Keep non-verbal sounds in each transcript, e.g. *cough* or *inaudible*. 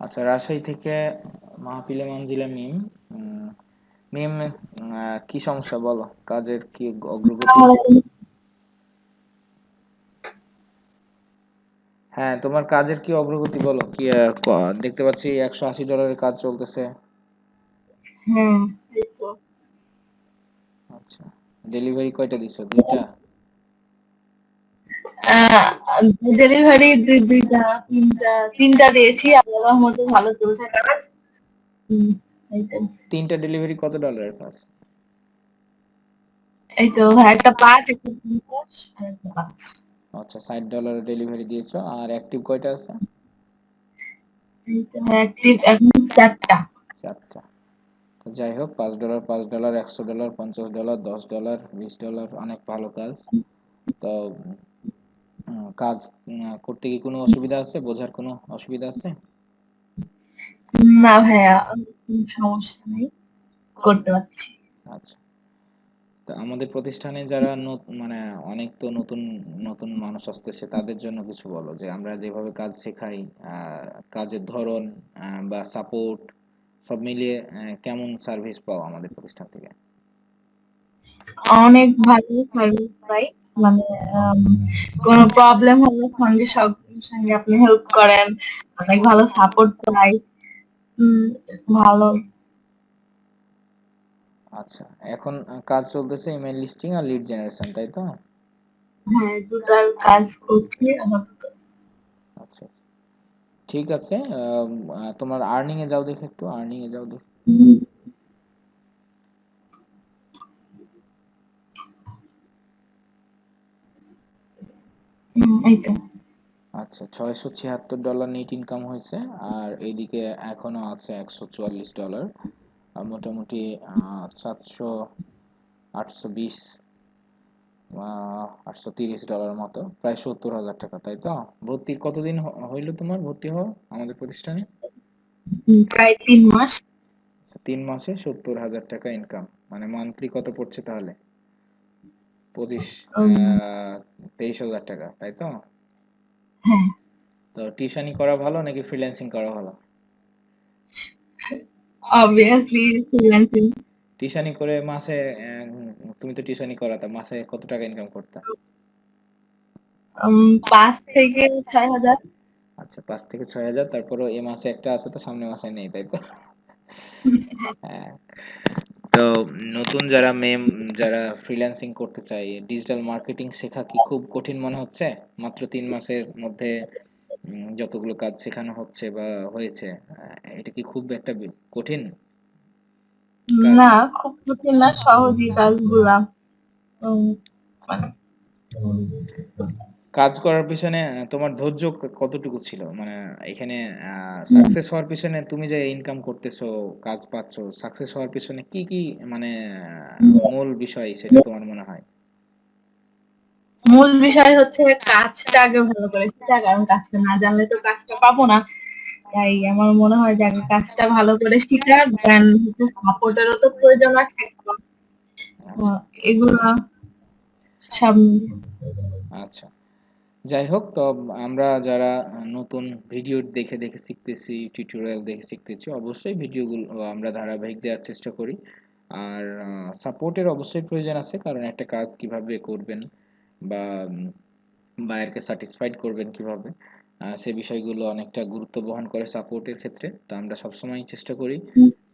আচ্ছা রাজশাহী থেকে মাহফিলে মানজিলা মিম। মিম কি সমস্যা বলো? কাজের কি অগ্রগতি? হ্যাঁ তোমার কাজের কি অগ্রগতি বলো? কি দেখতে পাচ্ছি একশো আশি ডলারের কাজ চলতেছে। হ্যাঁ আচ্ছা ডেলিভারি কয়টা দিছো? দুইটা? ডেলিভারি দুইটা তিনটা তিনটা দিয়েছি আল্লাহর মধ্যে ভালো চলছে। কাজ তিনটা ডেলিভারি কত ডলারের কাজ এই তো একটা পাঁচ একটা পঞ্চাশ আর একটা পাঁচ। আচ্ছা ষাট ডলারের ডেলিভারি দিয়েছ আর অ্যাক্টিভ কয়টা আছে? অ্যাক্টিভ এখন চারটা। চারটা। তো যাই হোক পাঁচ ডলার পাঁচ ডলার একশো ডলার পঞ্চাশ ডলার দশ ডলার বিশ ডলার অনেক ভালো কাজ। তো কাজ করতে কি কোনো অসুবিধা আছে? বোঝার কোনো অসুবিধা আছে? না ভাইয়া সমস্যা নেই। করতে পারছি। আচ্ছা। তো আমাদের প্রতিষ্ঠানে যারা মানে অনেক তো নতুন নতুন মানুষ আসতেছে তাদের জন্য কিছু বলো যে আমরা যেভাবে কাজ শেখাই কাজের ধরন বা সাপোর্ট সব মিলিয়ে কেমন সার্ভিস পাও আমাদের প্রতিষ্ঠান থেকে? অনেক ভালো সার্ভিস পাই। মানে উম, কোনো প্রবলেম হলে সঙ্গে সঙ্গে সঙ্গে আপনি হেল্প করেন। অনেক ভালো সাপোর্ট পাই। ভালো। আচ্ছা এখন কাজ চলতেছে ইমেল লিস্টিং আর লিড জেনারেশন তাই তো? হ্যাঁ দুটার কাজ করছি আচ্ছা ঠিক আছে তোমার আর্নিং এ যাও দেখে একটু আর্নিং এ যাও দেখে। হুম, হুম, এই তো। আচ্ছা ছয়শো ছিয়াত্তর ডলার নেট ইনকাম হয়েছে আর এইদিকে এখনও আছে একশো চুয়াল্লিশ ডলার আর মোটামুটি আহ, সাতশো আটশো বিশ আটশো তিরিশ ডলার মতো প্রায় সত্তর হাজার টাকা তাই তো? ভর্তির কতদিন হইল তোমার ভর্তি হওয়া আমাদের প্রতিষ্ঠানে? প্রায় তিন মাস। তিন মাসে সত্তর হাজার টাকা ইনকাম মানে মান্থলি কত পড়ছে তাহলে? পঁচিশ তেইশ হাজার টাকা তাই তো? হ্যাঁ। তো টিউশনি করা ভালো নাকি ফ্রিল্যান্সিং করা ভালো? অবভিয়াসলি ফ্রিল্যান্সিং টিউশনি করে মাসে তুমি তো টিউশনি করাতা মাসে কত টাকা ইনকাম করতা? পাঁচ থেকে ছয় হাজার। আচ্ছা পাঁচ থেকে ছয় হাজার তারপরও এই মাসে একটা আছে তো সামনের মাসে নেই তাই তো? *laughs* হ্যাঁ। তো নতুন যারা মেম যারা ফ্রিল্যান্সিং করতে চায় ডিজিটাল মার্কেটিং শেখা কি খুব কঠিন মনে হচ্ছে? মাত্র তিন মাসের মধ্যে যতগুলো কাজ শেখানো হচ্ছে বা হয়েছে এটা কি খুব একটা কঠিন? না, খুব কঠিন না, সহজই কাজগুলা মানে কাজ করার পিছনে তোমার ধৈর্য কতটুকু ছিল? মানে এখানে সাকসেস হওয়ার পিছনে তুমি যে ইনকাম করতেছো কাজ পাচ্ছো সাকসেস হওয়ার পিছনে কি কি মানে আহ, মূল বিষয় সেটা তোমার মনে হয়? মূল বিষয় হচ্ছে কাজটা আগে ভালো করে শেখা কারণ কাজটা না জানলে তো কাজটা পাবো না। তাই আমার মনে হয় যে আগে কাজটা ভালো করে শেখা দেন হচ্ছে সাপোর্টেরও তো প্রয়োজন আছে। আহ, এগুলো সব আচ্ছা। যাই হোক, তো আমরা যারা নতুন ভিডিও দেখে দেখে শিখতেছি টিউটোরিয়াল দেখে শিখতেছি, অবশ্যই ভিডিওগুলো আমরা ধারাবাহিক দেওয়ার চেষ্টা করি। আর সাপোর্টের অবশ্যই প্রয়োজন আছে, কারণ একটা কাজ কীভাবে করবেন বা বায়ারকে স্যাটিসফাইড করবেন কীভাবে সে বিষয়গুলো অনেকটা গুরুত্ব বহন করে সাপোর্টের ক্ষেত্রে। তো আমরা সবসময় চেষ্টা করি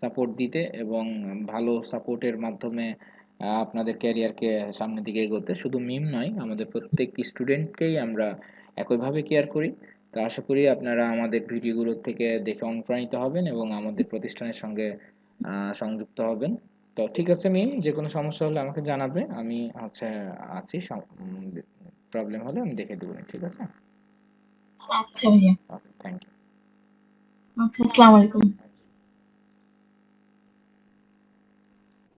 সাপোর্ট দিতে এবং ভালো সাপোর্টের মাধ্যমে আপনাদের ক্যারিয়ারকে সামনের দিকে এগোতে শুধু মিম নয় আমাদের প্রত্যেক স্টুডেন্টকেই আমরা একইভাবে কেয়ার করি। তো আশা করি আপনারা আমাদের ভিডিওগুলো থেকে দেখে অনুপ্রাণিত হবেন এবং আমাদের প্রতিষ্ঠানের সঙ্গে আহ, সংযুক্ত হবেন। তো ঠিক আছে মিম যে কোনো সমস্যা হলে আমাকে জানাবে। আমি হচ্ছে আছি প্রবলেম হলে আমি দেখে দেবো ঠিক আছে? আচ্ছা ভাইয়া। থ্যাংক ইউ আচ্ছা আসসালামু আলাইকুম।